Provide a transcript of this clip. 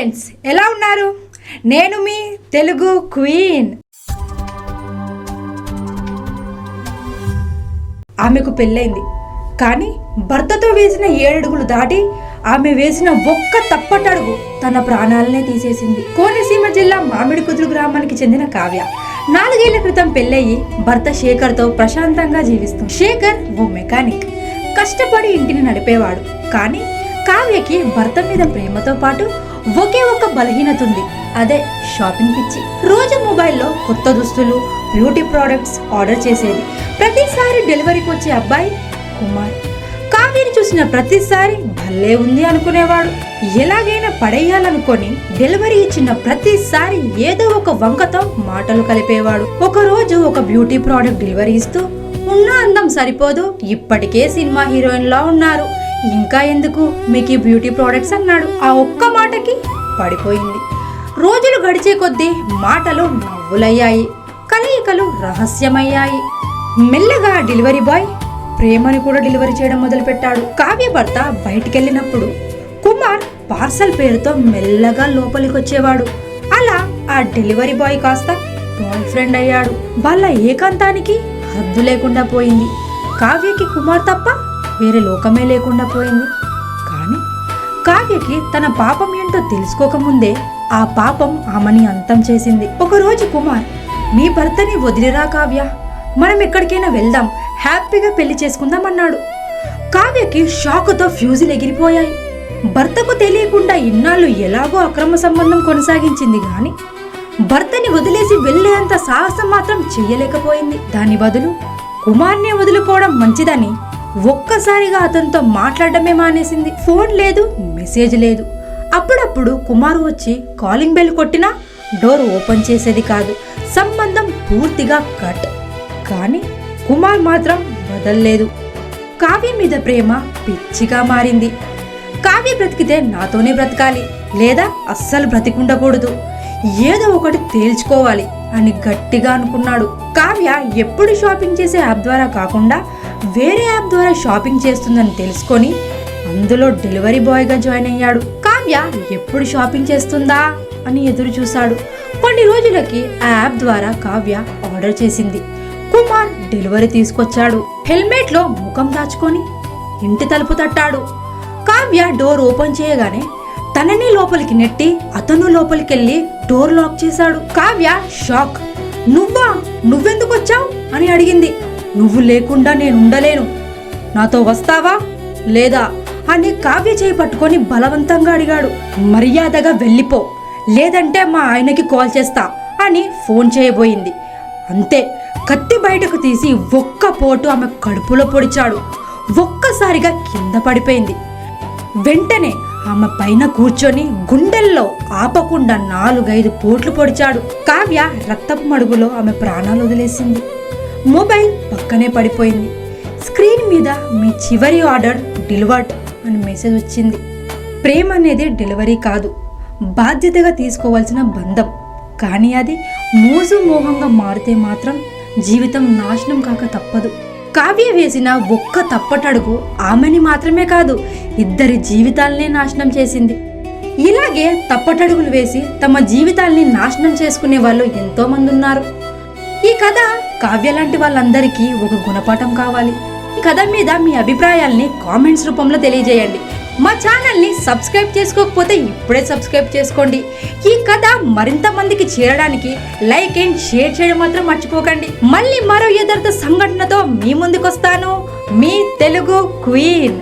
Friends ఎలా ఉన్నారు? నేను మీ తెలుగు క్వీన్. ఆమెకు పెళ్ళైంది. కానీ భర్తతో వేసిన ఏడడుగులు దాటి ఆమె వేసిన ఒక్క తప్పటడుగు తన ప్రాణాలనే తీసేసింది. కోనసీమ జిల్లా మామిడి కుదురు గ్రామానికి చెందిన కావ్య. నాలుగేళ్ళ క్రితం పెళ్ళయి భర్త శేఖర్తో ప్రశాంతంగా జీవిస్తుంది. శేఖర్ ఓ మెకానిక్. కష్టపడి ఇంటిని నడిపేవాడు. కానీ కావ్యకి భర్త మీద ప్రేమతో పాటు ఒకే ఒక బలహీనత ఉంది. అదే షాపింగ్ పిచ్చి. రోజు మొబైల్లో కొత్త దుస్తులు బ్యూటీ ప్రోడక్ట్స్ ఆర్డర్ చేసేది. ప్రతిసారి డెలివరీకి వచ్చే అబ్బాయి కుమార్. కావేరి చూసిన ప్రతిసారి భలే ఉంది అనుకునేవాడు. ఎలాగైనా పడేయాలనుకొని డెలివరీ ఇచ్చిన ప్రతిసారి ఏదో ఒక వంకతో మాటలు కలిపేవాడు. ఒకరోజు ఒక బ్యూటీ ప్రోడక్ట్ డెలివరీ ఇస్తూ ఉన్న అందం సరిపోదు ఇప్పటికే సినిమా హీరోయిన్ లా ఉన్నారు. ఇంకా ఎందుకు? మీకు ఈ బ్యూటీ ప్రోడక్ట్స్ అన్నాడు. ఆ ఒక్క మాటకి పడిపోయింది. రోజులు గడిచే కొద్దీ మాటలు నవ్వులయ్యాయి. కలయికలు రహస్యమయ్యాయి. మెల్లగా డెలివరీ బాయ్ ప్రేమని కూడా డెలివరీ చేయడం మొదలుపెట్టాడు. కావ్య భర్త బయటికెళ్ళినప్పుడు కుమార్ పార్సల్ పేరుతో మెల్లగా లోపలికి వచ్చేవాడు అలా ఆ డెలివరీ బాయ్ కాస్త బాయ్ ఫ్రెండ్ అయ్యాడు. వాళ్ళ ఏకాంతానికి హద్దు లేకుండా పోయింది. కావ్యకి కుమార్ తప్ప వేరే లోకమే లేకుండా పోయింది. కానీ కావ్యకి తన పాపం ఏంటో తెలుసుకోకముందే ఆ పాపం ఆమెని అంతం చేసింది. ఒకరోజు కుమార్ నీ భర్తని వదిలిరా కావ్య. మనం ఎక్కడికైనా వెళ్దాం. హ్యాపీగా పెళ్ళి చేసుకుందాం అన్నాడు కావ్యకి షాకుతో ఫ్యూజులు ఎగిరిపోయాయి. భర్తకు తెలియకుండా ఇన్నాళ్ళు ఎలాగో అక్రమ సంబంధం కొనసాగించింది కానీ భర్తని వదిలేసి వెళ్ళేంత సాహసం మాత్రం చెయ్యలేకపోయింది. దాని బదులు కుమార్నే వదులుకోవడం మంచిదని ఒక్కసారిగా అతనితో మాట్లాడడమే మానేసింది. ఫోన్ లేదు మెసేజ్ లేదు. అప్పుడప్పుడు కుమార్ వచ్చి కాలింగ్ బెల్ కొట్టినా డోర్ ఓపెన్ చేసేది కాదు. సంబంధం పూర్తిగా కట్. కానీ కుమార్ మాత్రం వదల్లేదు కావ్య మీద ప్రేమ పిచ్చిగా మారింది. కావ్య బ్రతికితే నాతోనే బ్రతకాలి లేదా అస్సలు బ్రతికుండకూడదు. ఏదో ఒకటి తేల్చుకోవాలి అని గట్టిగా అనుకున్నాడు. కావ్య ఎప్పుడు షాపింగ్ చేసే యాప్ ద్వారా కాకుండా వేరే యాప్ ద్వారా షాపింగ్ చేస్తుందని తెలుసుకొని అందులో డెలివరీ బాయ్గా జాయిన్ అయ్యాడు. కావ్య ఎప్పుడు షాపింగ్ చేస్తుందా అని ఎదురు చూశాడు. కొన్ని రోజులకి ఆ యాప్ ద్వారా కావ్య ఆర్డర్ చేసింది. కుమార్ డెలివరీ తీసుకొచ్చాడు. హెల్మెట్లో ముఖం దాచుకొని ఇంటి తలుపు తట్టాడు. కావ్య డోర్ ఓపెన్ చేయగానే తనని లోపలికి నెట్టి అతను లోపలికెళ్ళి డోర్ లాక్ చేశాడు. కావ్య షాక్. నువ్వా? నువ్వెందుకు వచ్చావు? అని అడిగింది. నువ్వు లేకుండా నేను ఉండలేను. నాతో వస్తావా లేదా అని కావ్య చేయి పట్టుకొని బలవంతంగా అడిగాడు. మర్యాదగా వెళ్ళిపో లేదంటే మా ఆయనకి కాల్ చేస్తా అని ఫోన్ చేయబోయింది. అంతే కత్తి బయటకు తీసి ఒక్క పోటు ఆమె కడుపులో పొడిచాడు. ఒక్కసారిగా కింద పడిపోయింది. వెంటనే ఆమె పైన కూర్చొని గుండెల్లో ఆపకుండా నాలుగైదు పోట్లు పొడిచాడు. కావ్య రక్తపు మడుగులో ఆమె ప్రాణాలు వదిలేసింది. మొబైల్ పక్కనే పడిపోయింది. స్క్రీన్ మీద మీ చివరి ఆర్డర్ డెలివర్డ్ అని మెసేజ్ వచ్చింది. ప్రేమ అనేది డెలివరీ కాదు బాధ్యతగా తీసుకోవాల్సిన బంధం. కానీ అది మోజు మోహంగా మారితే మాత్రం జీవితం నాశనం కాక తప్పదు. కావ్య వేసిన ఒక్క తప్పటడుగు ఆమెని మాత్రమే కాదు ఇద్దరి జీవితాలనే నాశనం చేసింది. ఇలాగే తప్పటడుగులు వేసి తమ జీవితాల్ని నాశనం చేసుకునే వాళ్ళు ఎంతోమంది ఉన్నారు. ఈ కథ కావ్య లాంటి వాళ్ళందరికీ ఒక గుణపాఠం కావాలి. ఈ కథ మీద మీ అభిప్రాయాల్ని కామెంట్స్ రూపంలో తెలియజేయండి. మా ఛానల్ని సబ్స్క్రైబ్ చేసుకోకపోతే ఇప్పుడే సబ్స్క్రైబ్ చేసుకోండి. ఈ కథ మరింత మందికి చేరడానికి లైక్ అండ్ షేర్ చేయడం మాత్రం మర్చిపోకండి. మళ్ళీ మరో యథార్థ సంఘటనతో మీ ముందుకొస్తాను. మీ తెలుగు క్వీన్.